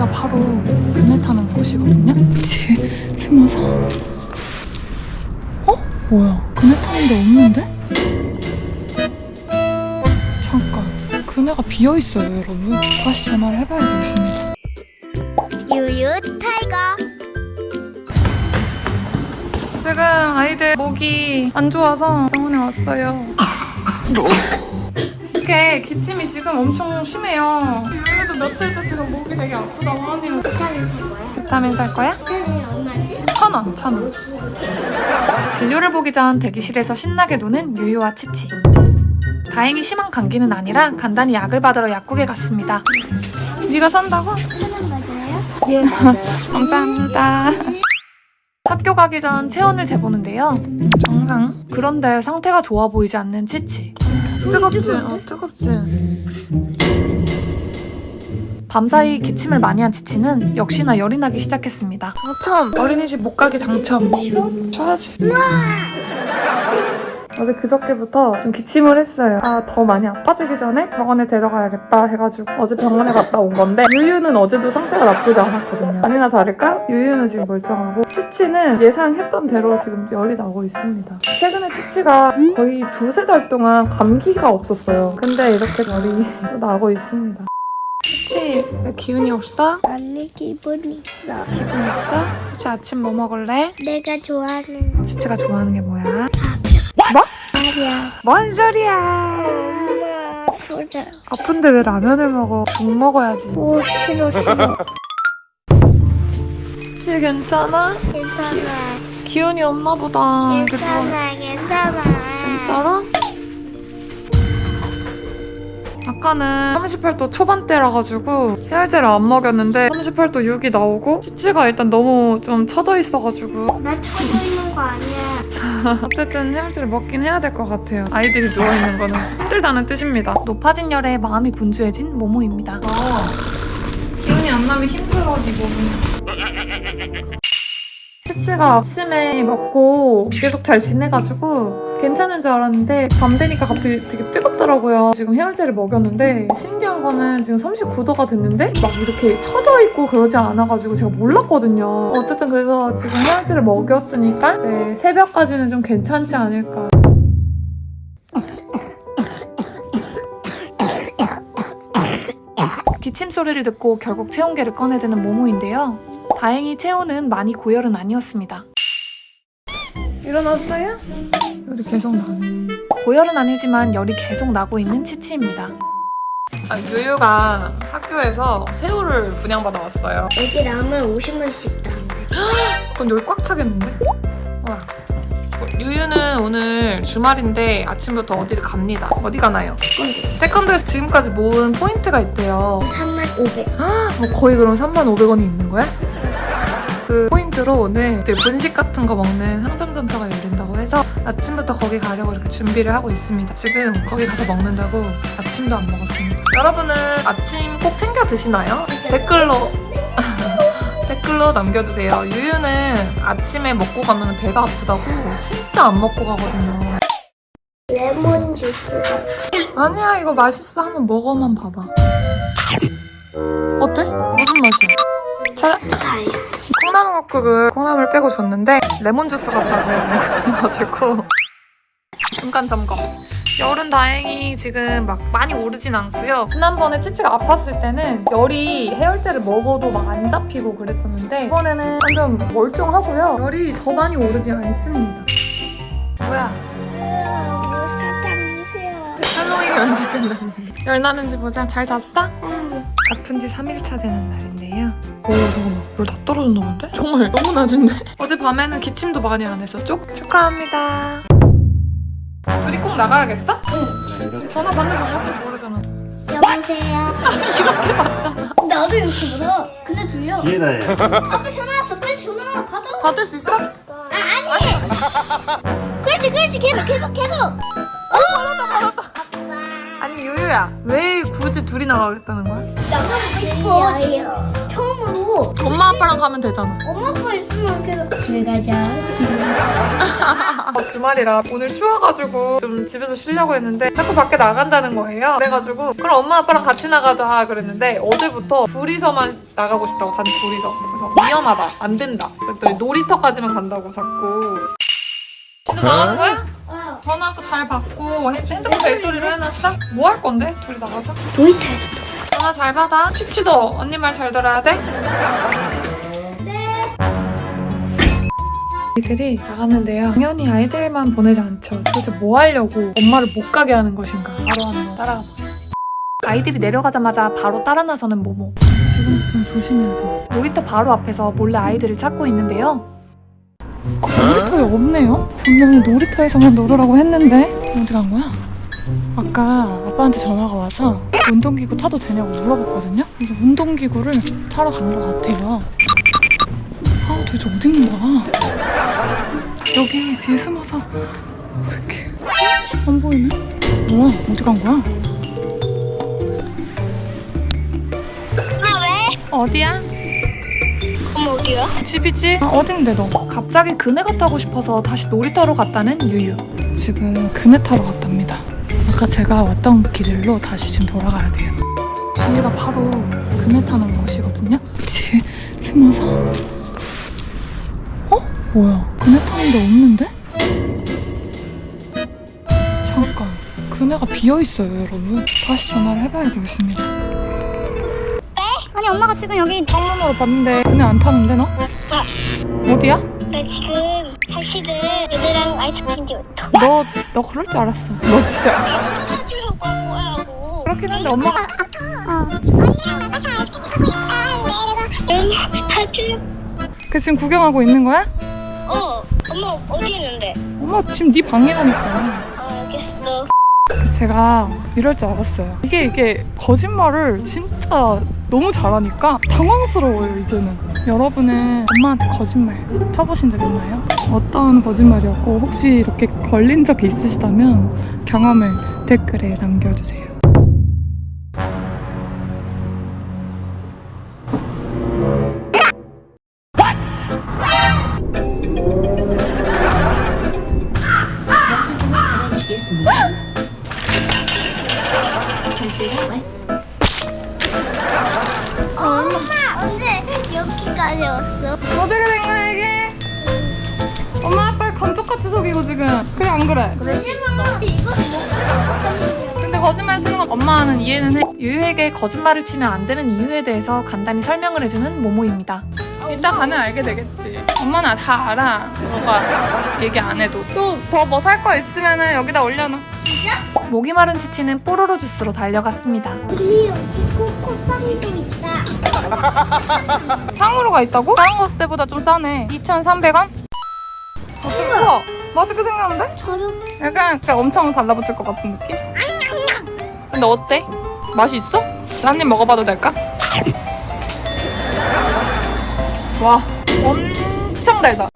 여기가 바로 그네 타는 곳이거든요. 뒤에 숨어서. 어? 뭐야? 그네 타는 데 없는데? 잠깐. 그네가 비어 있어요, 여러분. 다시 전화를 해봐야 되겠습니다. 유유 타이거 지금 아이들 목이 안 좋아서 병원에 왔어요. 이게 기침이 지금 엄청 심해요. 며칠째 지금 목이 되게 아프다고 하네요. 비타민 살 거야? 천 원, 천 원. 진료를 보기 전 대기실에서 신나게 노는 유유와 치치. 다행히 심한 감기는 아니라 간단히 약을 받으러 약국에 갔습니다. 네가 산다고? 예. 감사합니다. 학교 가기 전 체온을 재보는데요. 정상. 그런데 상태가 좋아 보이지 않는 치치. 뜨겁지? 어, 뜨겁지. 밤사이 기침을 많이 한 치치는 역시나 열이 나기 시작했습니다. 당첨! 어린이집 못 가기 당첨. 쉬어야지. 어제 그저께부터 좀 기침을 했어요. 아, 더 많이 아파지기 전에 병원에 데려가야겠다 해가지고 어제 병원에 갔다 온 건데 유유는 어제도 상태가 나쁘지 않았거든요. 아니나 다를까? 유유는 지금 멀쩡하고 치치는 예상했던 대로 지금 열이 나고 있습니다. 최근에 치치가 거의 두세 달 동안 감기가 없었어요. 근데 이렇게 열이 또 나고 있습니다. 치치, 왜 기운이 없어? 언니 기분 있어 기분 있어? 치치 아침 뭐 먹을래? 내가 좋아하는 치치가 좋아하는 게 뭐야? 말이야 뭔 소리야? 엄마 아프다 아픈데 왜 라면을 먹어? 죽 먹어야지. 오 싫어 싫어 치 괜찮아? 괜찮아 기운이 없나 보다. 뭐- 괜찮아 괜찮아 진짜로? 아까는 38도 초반대라 가지고 해열제를 안 먹였는데 38도 6이 나오고 치치가 일단 너무 좀 처져 있어가지고 나 쳐져 있는 거 아니야 어쨌든 해열제를 먹긴 해야 될 것 같아요. 아이들이 누워 있는 거는 힘들다는 뜻입니다. 높아진 열에 마음이 분주해진 모모입니다. 기운이 안 나면 힘들어 네 몸이. 치치가 아침에 먹고 계속 잘 지내가지고 괜찮은 줄 알았는데 밤 되니까 갑자기 되게 뜨겁더라고요. 지금 해열제를 먹였는데 신기한 거는 지금 39도가 됐는데 막 이렇게 처져 있고 그러지 않아가지고 제가 몰랐거든요. 어쨌든 그래서 지금 해열제를 먹였으니까 이제 새벽까지는 좀 괜찮지 않을까. 기침 소리를 듣고 결국 체온계를 꺼내드는 모모인데요. 다행히 체온은 많이 고열은 아니었습니다. 일어났어요? 열이 계속 나네. 고열은 아니지만 열이 계속 나고 있는 치치입니다. 아, 유유가 학교에서 새우를 분양받아 왔어요. 애기 라면 50원씩 다 그럼 여기 꽉 차겠는데? 와. 어, 유유는 오늘 주말인데 아침부터 어디를 갑니다. 어디 가나요? 태권도에서 지금까지 모은 포인트가 있대요. 3만 500뭐 거의 그럼 3,500원이 있는 거야? 그 포인트로 오늘 분식 같은 거 먹는 상점 센터가 열린다고 해서 아침부터 거기 가려고 이렇게 준비를 하고 있습니다. 지금 거기 가서 먹는다고 아침도 안 먹었습니다. 여러분은 아침 꼭 챙겨 드시나요? 댓글로 댓글로 남겨주세요. 유유는 아침에 먹고 가면 배가 아프다고 진짜 안 먹고 가거든요. 레몬 주스가 아니야 이거 맛있어 한번 먹어만 봐봐. 어때? 무슨 맛이야? 잘 달려 콩나물 국을 콩나물 빼고 줬는데 레몬 주스 같다고 해가지고 중간 점검. 열은 다행히 지금 막 많이 오르진 않고요. 지난번에 치치가 아팠을 때는 열이 해열제를 먹어도 막 안 잡히고 그랬었는데 이번에는 완전 멀쩡하고요. 열이 더 많이 오르지 않습니다. 뭐야? 뭐 사탕 주세요 할로윈 연습했는데 열 나는지 보자. 잘 잤어? 아픈 지 3일차 되는 날인데요. 오, 잠깐만. 열다 떨어졌나 본데? 정말 너무 낮은데? 어제 밤에는 기침도 많이 안 했었죠? 축하합니다. 둘이 꼭 나가야겠어? 응. 지금 전화 받는 방법도 모르잖아. 여보세요 이렇게 받잖아. 나도 이렇게 받아 근데 들려 뒤에다 해. 아빠 전화 왔어 빨리 전화 받아 받을 수 있어? 아 아니 그렇지 그렇지 계속 계속 계속 아니, 유유야. 왜 굳이 둘이 나가겠다는 거야? 싶어 지금 처음으로 엄마 아빠랑 가면 되잖아. 엄마 아빠 있으면 계속 집에 가자 아, 주말이라 오늘 추워가지고 좀 집에서 쉬려고 했는데 자꾸 밖에 나간다는 거예요. 그래가지고 그럼 엄마 아빠랑 같이 나가자 그랬는데 어제부터 둘이서만 나가고 싶다고 단 둘이서 그래서 위험하다 안 된다 그랬더니 놀이터까지만 간다고 자꾸 진짜 나가는 거야? 어. 전화도 잘 받고 핸드폰 벨소리로 해놨어? 뭐 할 건데? 둘이 나가서? 놀이터에서. 전화 잘 받아 치치도 언니 말 잘 들어야 돼? 네. 아이들이 나갔는데요. 당연히 아이들만 보내지 않죠. 그래서 뭐 하려고 엄마를 못 가게 하는 것인가? 바로 한번 따라가 보겠습니다. 아이들이 내려가자마자 바로 따라 나서는 모모. 지금 좀 조심해서. 놀이터 바로 앞에서 몰래 아이들을 찾고 있는데요. 놀이터에 없네요? 분명히 놀이터에서만 놀으라고 했는데 어디 간 거야? 아까 아빠한테 전화가 와서 운동기구 타도 되냐고 물어봤거든요? 그래서 운동기구를 타러 간 것 같아요. 아 도대체 어디 있는 거야? 여기 뒤에 숨어서 이렇게 안 보이네? 뭐야 어디 간 거야? 왜? 어디야? 엄마 어디야? 집이지? 아, 어딘데 너? 갑자기 그네가 타고 싶어서 다시 놀이터로 갔다는 유유 지금 그네 타러 갔답니다 아까 제가 왔던 길로 다시 지금 돌아가야 돼요. 뒤에가 바로 그네 타는 곳이거든요. 뒤에 숨어서. 어? 뭐야? 그네 타는 데 없는데? 잠깐. 그네가 비어 있어요 여러분. 다시 전화를 해봐야 되겠습니다. 아니 엄마가 지금 여기 창문으로 봤는데. 그네 안 타는데 너? 어디야? 나 지금 얘들랑 아이스크림. 너, 너 그럴 줄 알았어. 너 진짜. 사주려고 한 거야고. 그렇긴 한데 엄마가. 어. 언니랑 나가 아이스크림 먹고 있다. 내가 사주려고. 그 지금 구경하고 있는 거야? 어. 엄마 어디 있는데? 엄마 지금 네 방이라니까. 아 알겠어. 제가 이럴 줄 알았어요. 이게 이게 거짓말을 진짜 너무 잘하니까 당황스러워요 이제는. 여러분은 엄마한테 거짓말 쳐보신 적 있나요? 어떤 거짓말이었고 혹시 이렇게 걸린 적이 있으시다면 경험을 댓글에 남겨주세요. 엄마 언제 여기까지 왔어? 속이고 지금 그래 안 그래? 있어. 이거 먹고 근데 거짓말 치는 건 엄마는 이해는 해 유유에게 거짓말을 치면 안 되는 이유에 대해서 간단히 설명을 해주는 모모입니다 이따 가면 알게 되겠지 엄마는 다 알아 너가 얘기 안 해도 또 더 뭐 살 거 있으면 여기다 올려놔 목이 마른 치치는 뽀로로 주스로 달려갔습니다 우리 여기 코코빵도 있다. 상으로가 있다고? 다른 것 때보다 좀 싸네 2,300원? 커? 맛있게 생겼는데? 저렴. 약간, 약간 엄청 달라붙을 것 같은 느낌? 근데 어때? 맛이 있어? 한 입 먹어봐도 될까? 와, 엄청 달다.